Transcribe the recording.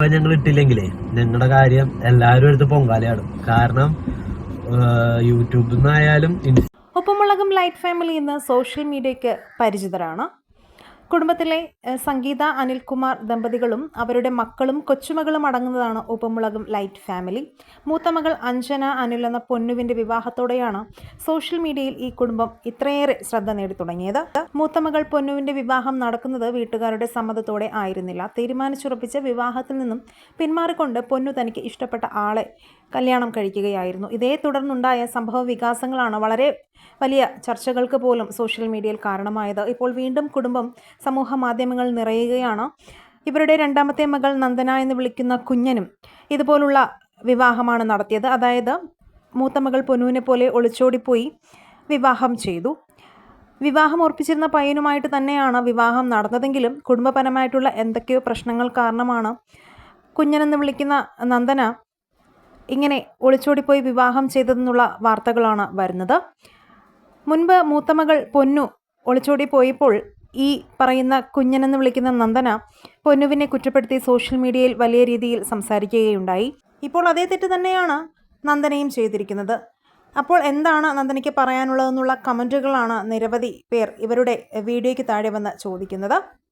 ഞങ്ങൾ ഇട്ടില്ലെങ്കിലേ ഞങ്ങളുടെ കാര്യം എല്ലാവരും എടുത്ത് പൊങ്കാലയാടും കാരണം യൂട്യൂബിൽ നിന്നായാലും ഉപ്പുമുളകും ലൈറ്റ് ഫാമിലി ഇന്ന് സോഷ്യൽ മീഡിയയ്ക്ക് പരിചിതരാണ്. കുടുംബത്തിലെ സംഗീത അനിൽകുമാർ ദമ്പതികളും അവരുടെ മക്കളും കൊച്ചുമകളും അടങ്ങുന്നതാണ് ഉപ്പുമുളകും ലൈറ്റ് ഫാമിലി. മൂത്ത മകൾ അഞ്ജന അനിൽ എന്ന പൊന്നുവിന്റെ വിവാഹത്തോടെയാണ് സോഷ്യൽ മീഡിയയിൽ ഈ കുടുംബം ഇത്രയേറെ ശ്രദ്ധ നേടി തുടങ്ങിയത്. മൂത്ത മകൾ പൊന്നുവിന്റെ വിവാഹം നടക്കുന്നത് വീട്ടുകാരുടെ സമ്മതത്തോടെ ആയിരുന്നില്ല. തീരുമാനിച്ചുറപ്പിച്ച വിവാഹത്തിൽ നിന്നും പിന്മാറിക്കൊണ്ട് പൊന്നു തനിക്ക് ഇഷ്ടപ്പെട്ട ആളെ കല്യാണം കഴിക്കുകയായിരുന്നു. ഇതേ തുടർന്നുണ്ടായ സംഭവ വികാസങ്ങളാണ് വളരെ വലിയ ചർച്ചകൾക്ക് പോലും സോഷ്യൽ മീഡിയയിൽ കാരണമായത്. ഇപ്പോൾ വീണ്ടും കുടുംബം സമൂഹ മാധ്യമങ്ങൾ നിറയുകയാണ്. ഇവരുടെ രണ്ടാമത്തെ മകൾ നന്ദന എന്ന് വിളിക്കുന്ന കുഞ്ഞനും ഇതുപോലുള്ള വിവാഹമാണ് നടത്തിയത്. അതായത് മൂത്ത മകൾ പൊന്നുവിനെ പോലെ ഒളിച്ചോടിപ്പോയി വിവാഹം ചെയ്തു. വിവാഹം ഉറപ്പിച്ചിരുന്ന പയ്യനുമായിട്ട് തന്നെയാണ് വിവാഹം നടന്നതെങ്കിലും കുടുംബപരമായിട്ടുള്ള എന്തൊക്കെയോ പ്രശ്നങ്ങൾ കാരണമാണ് കുഞ്ഞനെന്ന് വിളിക്കുന്ന നന്ദന ഇങ്ങനെ ഒളിച്ചോടിപ്പോയി വിവാഹം ചെയ്തതെന്നുള്ള വാർത്തകളാണ് വരുന്നത്. മുൻപ് മൂത്തമകൾ പൊന്നു ഒളിച്ചോടി പോയപ്പോൾ ഈ പറയുന്ന കുഞ്ഞനെന്ന് വിളിക്കുന്ന നന്ദന പൊന്നുവിനെ കുറ്റപ്പെടുത്തി സോഷ്യൽ മീഡിയയിൽ വലിയ രീതിയിൽ സംസാരിക്കുകയുണ്ടായി. ഇപ്പോൾ അതേ തെറ്റ് തന്നെയാണ് നന്ദനയും ചെയ്തിരിക്കുന്നത്. അപ്പോൾ എന്താണ് നന്ദനയ്ക്ക് പറയാനുള്ളതെന്നുള്ള കമന്റുകളാണ് നിരവധി പേർ ഇവരുടെ വീഡിയോയ്ക്ക് താഴെ വന്ന് ചോദിക്കുന്നത്.